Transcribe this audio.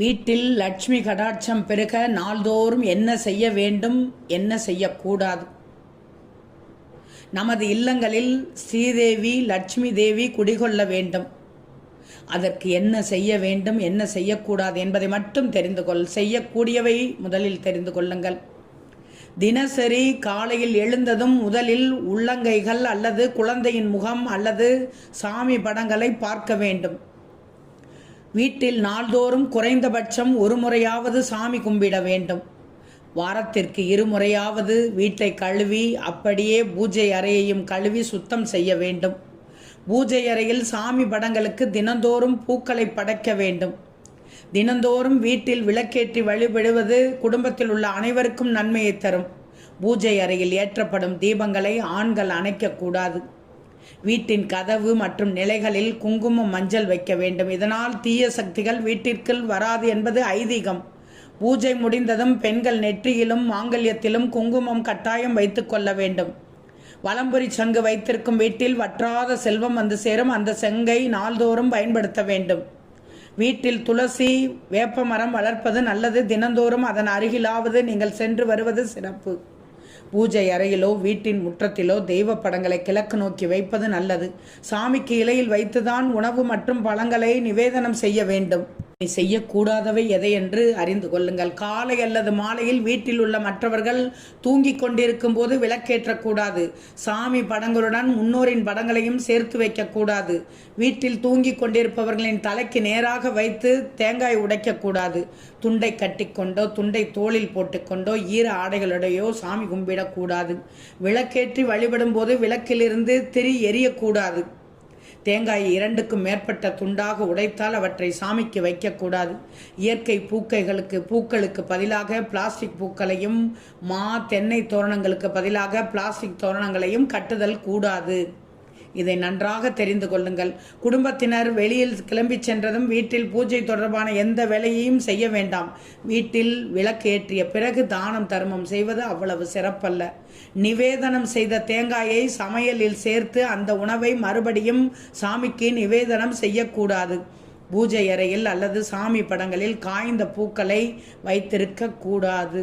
வீட்டில் லட்சுமி கடாட்சம் பெருக நாள்தோறும் என்ன செய்ய வேண்டும் என்ன செய்யக்கூடாது? நமது இல்லங்களில் ஸ்ரீதேவி லட்சுமி தேவி குடிகொள்ள வேண்டும். அதற்கு என்ன செய்ய வேண்டும் என்ன செய்யக்கூடாது என்பதை மட்டும் தெரிந்து கொள். செய்யக்கூடியவை முதலில் தெரிந்து கொள்ளுங்கள். தினசரி காலையில் எழுந்ததும் முதலில் உள்ளங்கைகள் அல்லது குழந்தையின் முகம் அல்லது சாமி படங்களை பார்க்க வேண்டும். வீட்டில் நாள்தோறும் குறைந்தபட்சம் ஒரு முறையாவது சாமி கும்பிட வேண்டும். வாரத்திற்கு இருமுறையாவது வீட்டை கழுவி அப்படியே பூஜை அறையையும் கழுவி சுத்தம் செய்ய வேண்டும். பூஜை அறையில் சாமி படங்களுக்கு தினந்தோறும் பூக்களை படைக்க வேண்டும். தினந்தோறும் வீட்டில் விளக்கேற்றி வழிபடுவது குடும்பத்தில் உள்ள அனைவருக்கும் நன்மையை தரும். பூஜை அறையில் ஏற்றப்படும் தீபங்களை ஆண்கள் அணைக்கக்கூடாது வீட்டின் கதவு மற்றும் நிலைகளில் குங்குமம் மஞ்சள் வைக்க வேண்டும். இதனால் தீய சக்திகள் வீட்டிற்குள் வராது என்பது ஐதீகம். பூஜை முடிந்ததும் பெண்கள் நெற்றியிலும் மாங்கல்யத்திலும் குங்குமம் கட்டாயம் வைத்துக்கொள்ள வேண்டும். வலம்புரி சங்கு வைத்திருக்கும் வீட்டில் வற்றாத செல்வம் வந்து சேரும். அந்த செங்கை நாள்தோறும் பயன்படுத்த வேண்டும். வீட்டில் துளசி வேப்பமரம் வளர்ப்பது நல்லது. தினந்தோறும் அதன் அருகிலாவது நீங்கள் சென்று வருவது சிறப்பு. பூஜை அறையிலோ வீட்டின் முற்றத்திலோ தெய்வ படங்களை கிழக்கு நோக்கி வைப்பது நல்லது. சாமிக்கு இலையில் வைத்துதான் உணவு மற்றும் பழங்களை நிவேதனம் செய்ய வேண்டும். செய்யக்கூடாதவை எதை என்று அறிந்து கொள்ளுங்கள். காலை அல்லது மாலையில் வீட்டில் உள்ள மற்றவர்கள் தூங்கிக் கொண்டிருக்கும் போது விளக்கேற்றக்கூடாது. சாமி படங்களுடன் முன்னோரின் படங்களையும் சேர்த்து வைக்கக்கூடாது. வீட்டில் தூங்கிக் கொண்டிருப்பவர்களின் தலைக்கு நேராக வைத்து தேங்காய் உடைக்கக்கூடாது. துண்டை கட்டிக்கொண்டோ துண்டை தோளில் போட்டுக்கொண்டோ ஈர ஆடைகளுடையோ சாமி கும்பிடக்கூடாது. விளக்கேற்றி வழிபடும் போது விளக்கிலிருந்து திரி எரியக்கூடாது. தேங்காய் இரண்டுக்கும் மேற்பட்ட துண்டாக உடைத்தால் அவற்றை சாமிக்கு வைக்கக்கூடாது. இயற்கை பூக்கைகளுக்கு பூக்களுக்கு பதிலாக பிளாஸ்டிக் பூக்களையும் மா தென்னை தோரணங்களுக்கு பதிலாக பிளாஸ்டிக் தோரணங்களையும் கட்டுதல் கூடாது. இதை நன்றாக தெரிந்து கொள்ளுங்கள். குடும்பத்தினர் வெளியில் கிளம்பி சென்றதும் வீட்டில் பூஜை தொடர்பான எந்த வேலையையும் செய்ய வேண்டாம். வீட்டில் விளக்கேற்றிய பிறகு தானம் தர்மம் செய்வது அவ்வளவு சிறப்பல்ல. நிவேதனம் செய்த தேங்காயை சமையலில் சேர்த்து அந்த உணவை மறுபடியும் சாமிக்கு நிவேதனம் செய்யக்கூடாது. பூஜை அறையில் அல்லது சாமி படங்களில் காய்ந்த பூக்களை வைத்திருக்க கூடாது